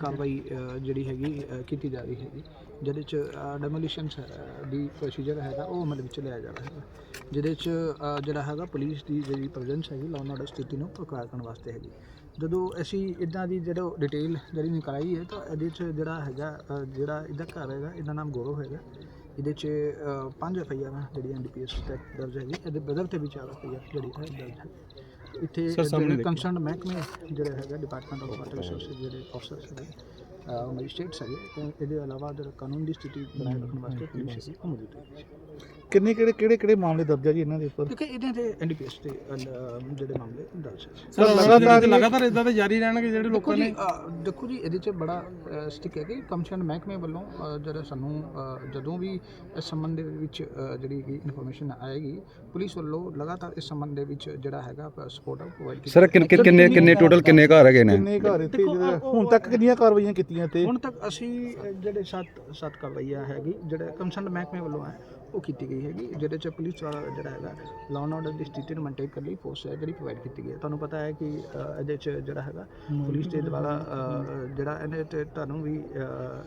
ਕਾਰਵਾਈ ਜਿਹੜੀ ਹੈਗੀ ਕੀਤੀ ਜਾ ਰਹੀ ਹੈਗੀ ਜਿਹਦੇ ਚ ਡੈਮੋਲੀਸ਼ਨ ਦੀ ਪ੍ਰੋਸੀਜਰ ਹੈਗਾ ਉਹ ਅਮਲ ਵਿੱਚ ਲਿਆ ਜਾ ਰਿਹਾ ਹੈਗਾ ਜਿਹਦੇ ਚ ਅ, ਜਿਹੜਾ ਹੈਗਾ ਪੁਲਿਸ ਦੀ ਜਿਹੜੀ ਪ੍ਰੈਜ਼ੈਂਸ ਹੈਗੀ ਲਾਅ ਐਂਡ ਆਰਡਰ ਸਥਿਤੀ ਨੂੰ ਪ੍ਰਕਾਰ ਕਰਨ ਵਾਸਤੇ ਹੈਗੀ। ਜਦੋਂ ਅਸੀਂ ਇਦਾਂ ਦੀ ਜਦੋਂ ਡਿਟੇਲ ਜਿਹੜੀ ਨਿਕਲਾਈ ਹੈ ਤਾਂ ਇਹਦੇ ਚ ਜਿਹੜਾ ਹੈਗਾ ਅ, ਜਿਹੜਾ ਇਹਦਾ ਘਰ ਹੈਗਾ ਇਹਦਾ ਨਾਮ ਗੌਰਵ ਹੈਗਾ। ਇਹਦੇ ਚ ਅ, ਪੰਜ ਐਫ ਆਈ ਆਰ ਜਿਹੜੀ ਐਨਡੀਪੀਐਸ ਤੱਕ ਦਰਜ ਹੈਗੀ ਇਹਦੇ ਬਦਲ ਤੇ ਵੀ ਚਾਰ ਐਫ ਆਈ ਆਰ ਜਿਹੜੀ ਹੈ ਦਰਜ ਹੈ ਇੱਥੇ ਜਿਹੜੇ ਕੰਸਰਨ ਮਹਿਕਮੇ ਜਿਹੜੇ ਹੈਗਾ ਡਿਪਾਰਟਮੈਂਟ ਆਫ ਵਾਟਰ ਰਿਸੋਰਸਿਸ ਜਿਹੜੇ ਅਫਸਰਸ ਹੈਗੇ ਅ, ਮੈਜਿਸਟ੍ਰੇਟਸ ਹੈਗੇ ਤੇ ਇਹਦੇ ਇਲਾਵਾ ਜਿਹੜਾ ਕਾਨੂੰਨ ਦੀ ਸਥਿਤੀ ਬਣਾਏ ਰੱਖਣ ਵਾਸਤੇ ਪੁਲਿਸ ਉਹ ਮੌਜੂਦ ਹੈ ਕਿੰਨੇ ਕਿਹੜੇ ਕਿਹੜੇ ਕਿਹੜੇ ਮਾਮਲੇ ਦਰਜ ਆ ਜੀ ਇਹਨਾਂ ਦੇ ਉੱਪਰ? ਕਿਉਂਕਿ ਇਹਦੇ ਤੇ ਐਨਡੀਪੀਐਸ ਤੇ ਅ, ਜਿਹੜੇ ਮਾਮਲੇ ਦਰਜ ਹੈ ਸਰ ਲਗਾਤਾਰ ਲਗਾਤਾਰ ਇਦਾਂ ਦੇ ਜਾਰੀ ਰਹਿਣਗੇ ਜਿਹੜੇ ਦੇਖੋ ਜੀ ਅ, ਦੇਖੋ ਜੀ ਇਹਦੇ 'ਚ ਬੜਾ ਸਟਿਕ ਹੈ ਕਿ ਕਮਿਸ਼ਨ ਮਹਿਕਮੇ ਵੱਲੋਂ ਅ, ਜਿਹੜਾ ਸਾਨੂੰ ਅ, ਜਦੋਂ ਵੀ ਇਸ ਸੰਬੰਧ ਦੇ ਵਿੱਚ ਅ, ਜਿਹੜੀ ਇਨਫੋਰਮੇਸ਼ਨ ਆਏਗੀ ਪੁਲਿਸ ਵੱਲੋਂ ਲਗਾਤਾਰ ਇਸ ਸੰਬੰਧ ਦੇ ਵਿੱਚ ਜਿਹੜਾ ਹੈਗਾ ਸਪੋਰਟ ਪ੍ਰੋਵਾਈਡ ਕੀਤੀ ਸਰ ਕਿੰਨ- ਕਿੰਨ- ਕਿੰਨੇ ਟੋਟਲ ਕਿੰਨੇ ਘਰ ਹੈਗੇ ਨੇ? ਕਿੰਨੇ ਘਰ ਇੱਥੇ ਜਿਹੜੇ ਹੁਣ ਤੱਕ ਕਿੰਨੀਆਂ ਕਾਰਵਾਈਆਂ ਕੀਤੀਆਂ ਤੇ ਹੁਣ ਤੱਕ ਅਸੀਂ ਅ, ਜਿਹੜੇ ਸੱਤ ਸੱਤ ਕਾਰਵਾਈਆਂ ਹੈਗੀ ਜਿਹੜੇ ਕਮਿਸ਼ਨ ਮਹਿਕਮੇ ਵੱਲੋਂ ਹੈ ਉਹ ਕੀਤੀ ਗਈ ਹੈਗੀ। ਜਿਹਦੇ 'ਚ ਪੁਲਿਸ ਵਾਲਾ ਜਿਹੜਾ ਹੈਗਾ ਲਾਅ ਐਂਡ ਆਰਡਰ ਦੀ ਸਥਿਤੀ ਨੂੰ ਮੇਨਟੇਨ ਕਰਨ ਲਈ ਫੋਰਸ ਹੈ ਜਿਹੜੀ ਪ੍ਰੋਵਾਈਡ ਕੀਤੀ ਗਈ ਹੈ। ਤੁਹਾਨੂੰ ਪਤਾ ਹੈ ਕਿ ਇਹਦੇ 'ਚ ਜਿਹੜਾ ਹੈਗਾ ਪੁਲਿਸ ਦੇ ਦੁਆਰਾ ਜਿਹੜਾ ਇਹਨੇ ਤੇ ਤੁਹਾਨੂੰ ਵੀ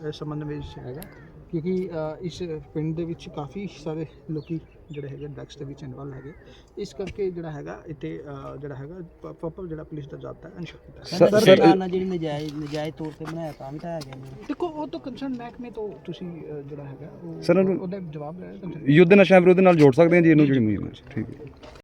ਇਸ ਸੰਬੰਧ ਵਿੱਚ ਹੈਗਾ। ਕਿਉਂਕਿ ਇਸ ਪਿੰਡ ਦੇ ਵਿੱਚ ਕਾਫੀ ਸਾਰੇ ਲੋਕੀ ਜਿਹੜੇ ਹੈਗੇ ਡਰੱਗਸ ਦੇ ਵਿੱਚ ਇਨਵੋਲਵ ਹੈਗੇ। ਇਸ ਕਰਕੇ ਜਿਹੜਾ ਹੈਗਾ ਇੱਥੇ ਜਿਹੜਾ ਹੈਗਾ ਪ੍ਰੋਪਰ ਜਿਹੜਾ ਪੁਲਿਸ ਦਾ ਜ਼ਾਬਤਾ ਹੈ ਅਨਸ਼ਰ ਕੀਤਾ ਹੈ। ਸਰ ਸਰ ਜਿਹੜੀ ਨਜਾਇਜ਼ ਨਜਾਇਜ਼ ਤੌਰ ਤੇ ਬਣਾਇਆ ਤਾਂ ਵੀ ਤਾਂ ਹੈਗੇ ਦੇਖੋ ਉਹ ਤਾਂ ਕੰਸਰਨ ਮਹਿਕਮੇ ਤੋਂ ਤੁਸੀਂ ਜਿਹੜਾ ਹੈਗਾ ਉਹ ਉਹਦਾ ਜਵਾਬ ਯੁੱਧ ਨਸ਼ਾ ਵਿਰੋਧ ਨਾਲ ਜੋੜ ਸਕਦੇ ਹਾਂ ਜੀ ਇਹਨੂੰ ਜਿਹੜੀ ਮੁਹਿੰਮ ਹੈ। ਠੀਕ ਹੈ।